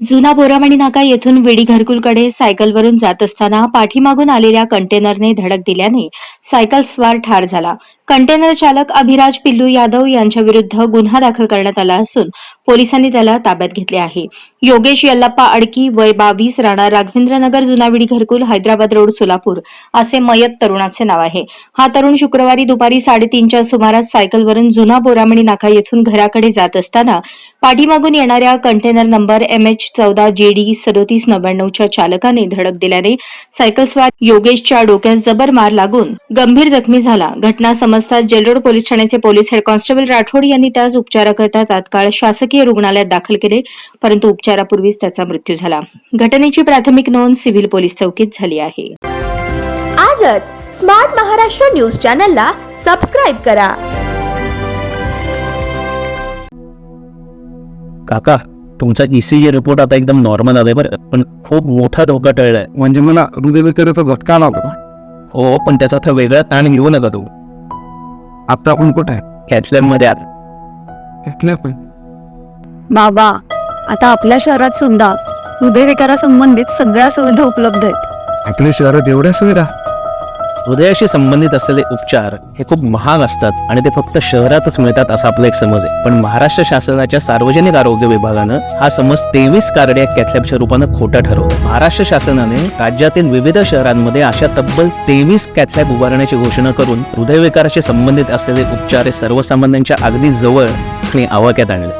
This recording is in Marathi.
जुना बोरामणी नाका येथून विडी घरकुलकडे सायकलवरून जात असताना पाठीमागून आलेल्या कंटेनरने धडक दिल्याने सायकल स्वार ठार झाला. कंटेनर चालक अभिराज पिल्लू यादव यांच्या विरुद्ध गुन्हा दाखल करण्यात आला असून पोलिसांनी त्याला ताब्यात घेतले आहे. योगेश यल्लप्पा अडकी वय बावीस राणा राघवेंद्रनगर जुनाविडी घरकुल हैदराबाद रोड सोलापूर असे मयत तरुणाचे नाव आहे. हा तरुण शुक्रवारी दुपारी साडेतीनच्या सुमारास सायकलवरून जुना बोरामणी नाका येथून घराकडे जात असताना पाठीमागून येणाऱ्या कंटेनर नंबर एम एच चौदा जेडी सदोतीस नव्याण्णवच्या चालकाने धडक दिल्याने सायकलस्वार योगेशच्या डोक्यास जबर मार लागून गंभीर जखमी झाला. घटना समज समजताच जेलरोड पोलीस ठाण्याचे पोलीस हेड कॉन्स्टेबल राठोड यांनी त्यास उपचाराकरता तात्काळ शासकीय रुग्णालयात दाखल केले परंतु उपचारापूर्वीच त्याचा मृत्यू झाला. घटनेची प्राथमिक नोंद सिव्हिल पोलीस चौकीत झाली आहे. आजच स्मार्ट महाराष्ट्र न्यूज चॅनलला सबस्क्राईब करा. काका तुमचा ईसीजी रिपोर्ट आता एकदम नॉर्मल आलाय बरं पण खूप मोठा धोका टळलाय. म्हणजे मला हृदयविकाराचा झटका आला होता हो पण त्याचा आता वेगळा ताण घेऊ नका तू. आता आपण कुठे आहे? कॅथलॅबमध्ये आत. इथल्या पण. बाबा आता आपल्या शहरात सुद्धा हृदयविकारासंबंधित सगळ्या सुविधा उपलब्ध आहेत. आपल्या शहरात एवढ्या सुविधा? हृदयाशी संबंधित असलेले उपचार हे खूप महाग असतात आणि ते फक्त शहरातच मिळतात असा आपला एक समज आहे. पण महाराष्ट्र शासनाच्या सार्वजनिक आरोग्य विभागानं हा समज तेवीस कार्डिया कॅथलॅबच्या रूपानं खोटा ठरवला. महाराष्ट्र शासनाने राज्यातील विविध शहरांमध्ये अशा तब्बल तेवीस कॅथलॅब उभारण्याची घोषणा करून हृदयविकाराशी संबंधित असलेले उपचार हे सर्वसामान्यांच्या अगदी जवळ आणि आवाक्यात आणले.